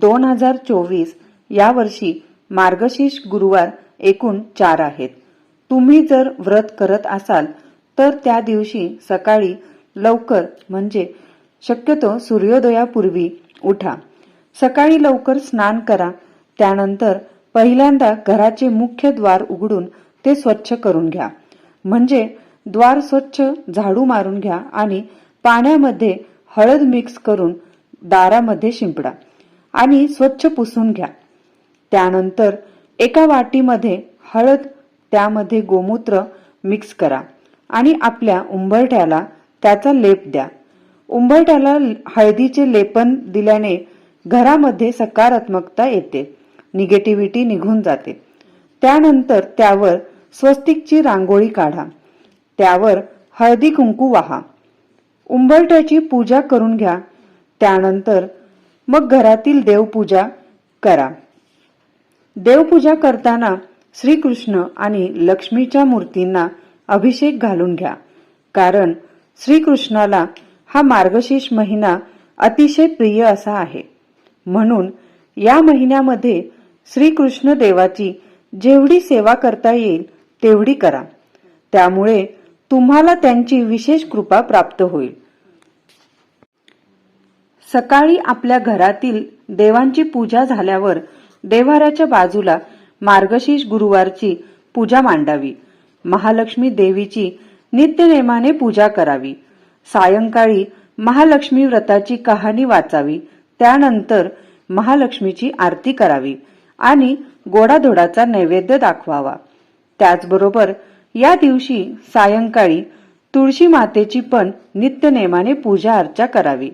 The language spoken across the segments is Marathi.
दोन हजार चोवीस या वर्षी मार्गशीर्ष गुरुवार एकूण चार आहेत. तुम्ही जर व्रत करत असाल तर त्या दिवशी सकाळी लवकर म्हणजे शक्यतो सूर्योदयापूर्वी उठा. सकाळी लवकर स्नान करा. त्यानंतर पहिल्यांदा घराचे मुख्य द्वार उघडून ते स्वच्छ करून घ्या. म्हणजे द्वार स्वच्छ झाडू मारून घ्या आणि पाण्यामध्ये हळद मिक्स करून दारामध्ये शिंपडा. आणि स्वच्छ पुसून घ्या. त्यानंतर एका वाटीमध्ये हळद त्यामध्ये गोमूत्र मिक्स करा आणि आपल्या उंबरठ्याला त्याचा लेप द्या. उंबरठ्याला हळदीचे लेपन दिल्याने घरामध्ये सकारात्मकता येते निगेटिव्हिटी निघून जाते. त्यानंतर त्यावर स्वस्तिकची रांगोळी काढा. त्यावर हळदी कुंकू वाहा. उंबरठ्याची पूजा करून घ्या. त्यानंतर मग घरातील देवपूजा करा. देवपूजा करताना श्रीकृष्ण आणि लक्ष्मीच्या मूर्तींना अभिषेक घालून घ्या. कारण श्रीकृष्णाला हा मार्गशीर्ष महिना अतिशय प्रिय असा आहे. म्हणून या महिन्यामध्ये श्रीकृष्ण देवाची जेवढी सेवा करता येईल तेवढी करा. त्यामुळे तुम्हाला त्यांची विशेष कृपा प्राप्त होईल. सकाळी आपल्या घरातील देवांची पूजा झाल्यावर देवाऱ्याच्या बाजूला मार्गशीर्ष गुरुवारची पूजा मांडावी. महालक्ष्मी देवीची नित्यनेमाने पूजा करावी. सायंकाळी महालक्ष्मी व्रताची कहाणी वाचावी. त्यानंतर महालक्ष्मीची आरती करावी आणि गोडाधोडाचा नैवेद्य दाखवावा. त्याचबरोबर या दिवशी सायंकाळी तुळशी मातेची पण नित्यनेमाने पूजा अर्चा करावी.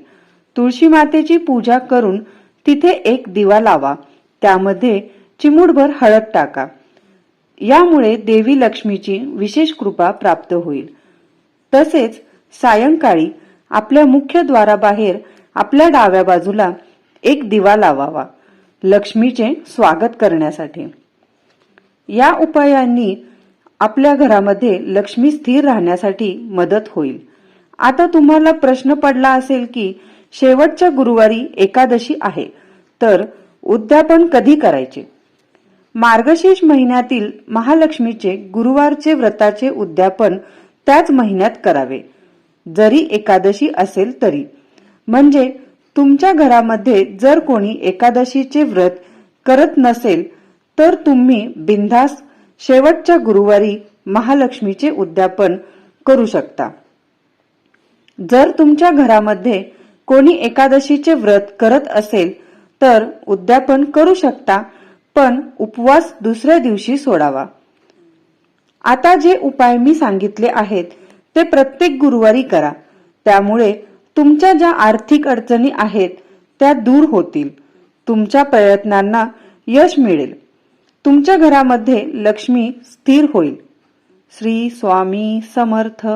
तुळशी मातेची पूजा करून तिथे एक दिवा लावा. त्यामध्ये चिमुडभर हळद टाका. यामुळे देवी लक्ष्मीची विशेष कृपा प्राप्त होईल. तसेच सायंकाळी आपल्या मुख्य द्वाराबाहेर आपल्या डाव्या बाजूला एक दिवा लावावा. लक्ष्मीचे स्वागत करण्यासाठी. या उपायांनी आपल्या घरामध्ये लक्ष्मी स्थिर राहण्यासाठी मदत होईल. आता तुम्हाला प्रश्न पडला असेल की शेवटच्या गुरुवारी एकादशी आहे. तर उद्यापन कधी करायचे? मार्गशीर्ष महिन्यातील महालक्ष्मीचे गुरुवारचे व्रताचे उद्यापन त्याच महिन्यात करावे. जरी एकादशी असेल तरी. म्हणजे तुमच्या घरामध्ये जर कोणी एकादशीचे व्रत करत नसेल तर तुम्ही बिंधास शेवटच्या गुरुवारी महालक्ष्मीचे उद्यापन करू शकता. जर तुमच्या घरामध्ये कोणी एकादशीचे व्रत करत असेल तर उद्यापन करू शकता पण उपवास दुसऱ्या दिवशी सोडावा. आता जे उपाय मी सांगितले आहेत ते प्रत्येक गुरुवारी करा. त्यामुळे तुमच्या ज्या आर्थिक अडचणी आहेत त्या दूर होतील. तुमच्या प्रयत्नांना यश मिळेल. तुमच्या घरामध्ये लक्ष्मी स्थिर होईल. श्री स्वामी समर्थ.